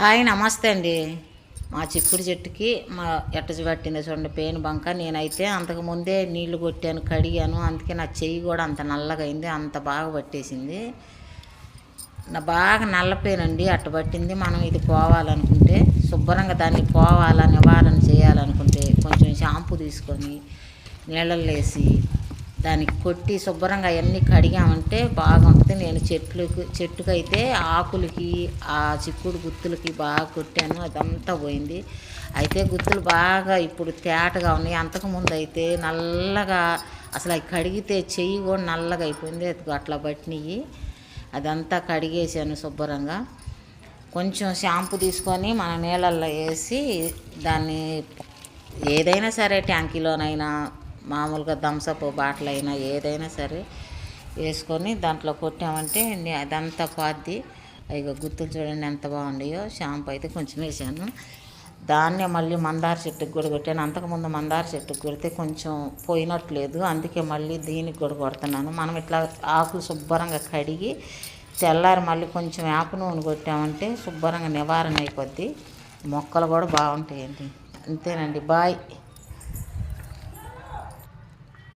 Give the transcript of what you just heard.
Hi నమస్తే అండి. మా చిక్కుడు చెట్టుకి మా ఎట్ట పట్టింది చూడండి పేను బంక. నేనైతే అంతకు ముందే నీళ్ళు కొట్టాను కడిగాను. అందుకే నా చెయ్యి కూడా అంత నల్లగా అయింది అంత బాగా పట్టేసింది. నా బాగా నల్లపోయినండి అట్ట పట్టింది. మనం ఇది పోవాలనుకుంటే శుభ్రంగా దాన్ని పోవాలా నివారణ చేయాలనుకుంటే కొంచెం షాంపూ తీసుకొని నీళ్ళల్లో వేసి దానికి కొట్టి శుభ్రంగా అవన్నీ కడిగామంటే బాగుంటుంది నేను చెట్లకు చెట్టుకైతే ఆకులకి ఆ చిక్కుడు గుత్తులకి బాగా కొట్టాను. అదంతా పోయింది. అయితే గుత్తులు బాగా ఇప్పుడు తేటగా ఉన్నాయి. అంతకుముందు అయితే నల్లగా అసలు అవి కడిగితే చెయ్యి కూడా నల్లగా అయిపోయింది. అది అట్లా పట్టినవి అదంతా కడిగేసాను శుభ్రంగా. కొంచెం షాంపూ తీసుకొని మన నీళ్ళల్లో వేసి దాన్ని ఏదైనా సరే ట్యాంకీలోనైనా మామూలుగా థమ్సప్ బాటిల్ అయినా ఏదైనా సరే వేసుకొని దాంట్లో కొట్టామంటే అదంతా పాద్ది ఇక గుర్తులు చూడండి ఎంత బాగుండయో. షాంపూ అయితే కొంచెం వేసాను. దాన్నే మళ్ళీ మందార చెట్టుకు కూడా కొట్టాను. అంతకుముందు మందార చెట్టుకు కొడితే కొంచెం పోయినట్లేదు. అందుకే మళ్ళీ దీనికి కూడా కొడుతున్నాను. మనం ఇట్లా ఆకులు శుభ్రంగా కడిగి తెల్లారి మళ్ళీ కొంచెం వేప నూనె కొట్టామంటే శుభ్రంగా నివారణ అయిపోద్ది. మొక్కలు కూడా బాగుంటాయండి. అంతేనండి. బాయ్.